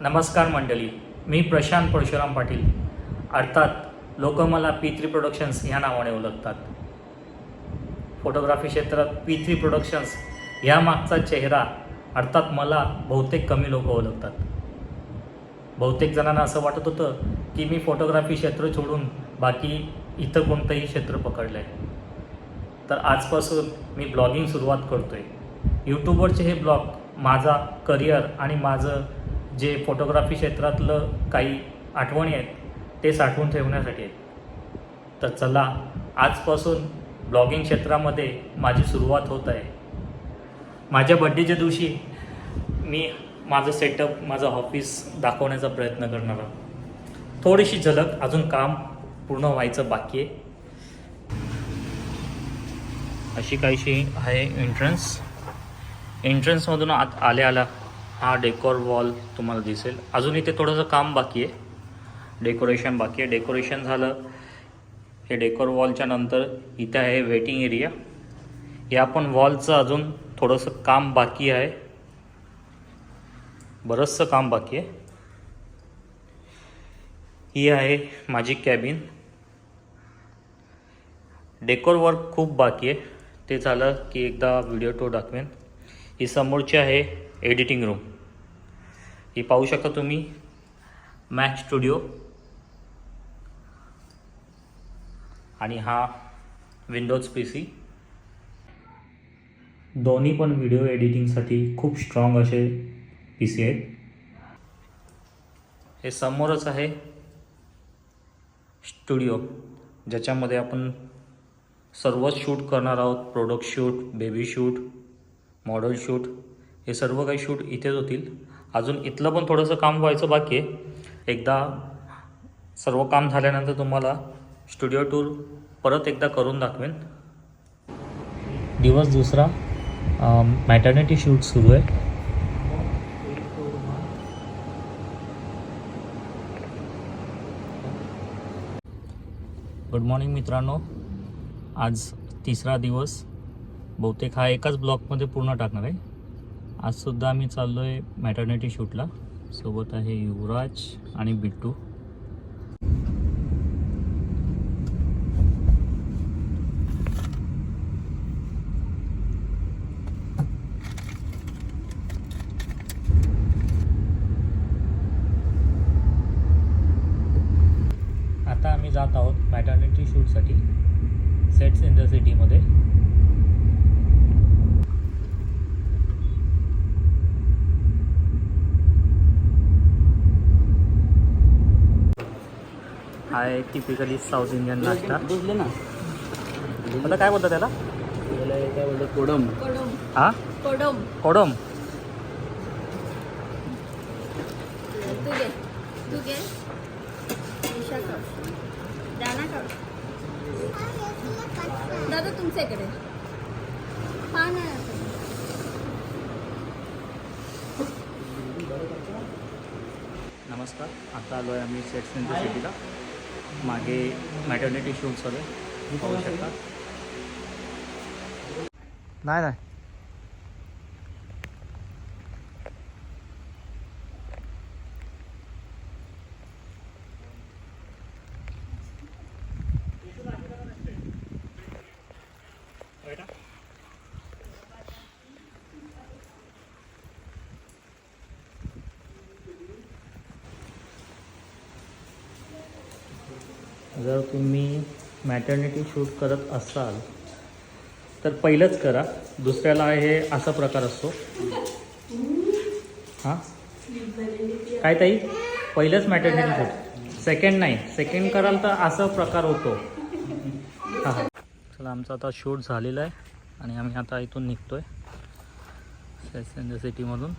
नमस्कार मंडळी मी प्रशांत परशुराम पाटील. अर्थात लोक मला पी थ्री प्रोडक्शन्स ह्या नावाने ओळखतात. फोटोग्राफी क्षेत्रात पी थ्री प्रोडक्शन्स ह्या मागचा चेहरा अर्थात मला बहुतेक कमी लोक ओळखतात. बहुतेक जणांना असं वाटत होतं की मी फोटोग्राफी क्षेत्र सोडून बाकी इथं कोणतंही क्षेत्र पकडलं आहे तर आजपासून मी ब्लॉगिंग सुरुवात करतो आहे यूट्यूबवरचे हे ब्लॉग माझा करिअर आणि माझं जे फोटोग्राफी क्षेत्रातलं काही आठवणी आहेत ते साठवून ठेवण्यासाठी आहेत. तर चला आजपासून ब्लॉगिंग क्षेत्रामध्ये माझी सुरुवात होत आहे. माझ्या बड्डेच्या दिवशी मी माझं सेटअप माझं ऑफिस दाखवण्याचा प्रयत्न करणार आहोत थोडीशी झलक अजून काम पूर्ण व्हायचं बाकी आहे. अशी काहीशी आहे एंट्रन्स एंट्रन्समधून आत आल्या आला हा डेकोर वॉल तुम्हाला दिसेल. अजून इथे थोडंसं काम बाकी आहे. डेकोरेशन बाकी आहे. डेकोरेशन झालं. हे डेकोर वॉलच्या नंतर इथे आहे वेटिंग एरिया या पण वॉलचं अजून थोडंसं काम बाकी आहे. बरंचसं काम बाकी आहे. ही आहे माझी कॅबिन डेकोर वर्क खूप बाकी आहे. ते झालं की एकदा व्हिडिओ टूर दाखवेन. ही समोरची आहे एडिटिंग रूम. ही पाहू शकता तुम्ही मॅक स्टुडिओ आणि हा विंडोज पी सी दोन्ही पण व्हिडिओ एडिटिंगसाठी खूप स्ट्रॉंग असे पी सी आहेत. हे समोरच आहे स्टुडिओ ज्याच्यामध्ये आपण सर्वच शूट करणार आहोत. Product shoot baby shoot model shoot हे सर्व काही शूट इथेच होतील. अजून इथलं पण थोडंसं काम व्हायचं बाकी आहे. एकदा सर्व काम झाल्यानंतर तुम्हाला स्टुडिओ टूर परत एकदा करून दाखवेन. दिवस दुसरा मॅटर्निटी शूट सुरू आहे. गुड मॉर्निंग मित्रांनो. आज तिसरा दिवस. बहुतेक हा एकाच ब्लॉकमध्ये पूर्ण टाकणार आहे. आजसुद्धा आम्ही चाललो आहे मॅटर्निटी शूटला सोबत आहे युवराज आणि बिट्टू. आता आम्ही जात आहोत मॅटर्निटी शूटसाठी सेट्स इन द सिटीमध्ये हा आहे टिपिकली साऊथ इंडियन नाश्ता ना. आता काय बोलतात त्याला? याला हे काय बोलतात? कोडम. कोडम. हा? कोडम. कोडम. तू घे. तू घे. ईशा कर. दाना कर. दादा तुमच्या इकडे. पान आहे आता. नमस्कार. आता आलो आहे आम्ही सेट्स इन द सिटीला मागे मॅटर्निटी शूट चालू आहे पाहू शकता. नाही नाही. जर तुम्ही मॅटर्निटी शूट करत असाल तर पहिलंच करा. दुसऱ्याला हे असा प्रकार असतो. हां? काय ताई? पहिलंच मॅटर्निटी शूट सेकंड नाही. सेकंड कराल तर असा प्रकार होतो. हां. हां चला आमचा आता शूट झालेला आहे आणि आम्ही आता इथून निघतो आहे सिटीमधून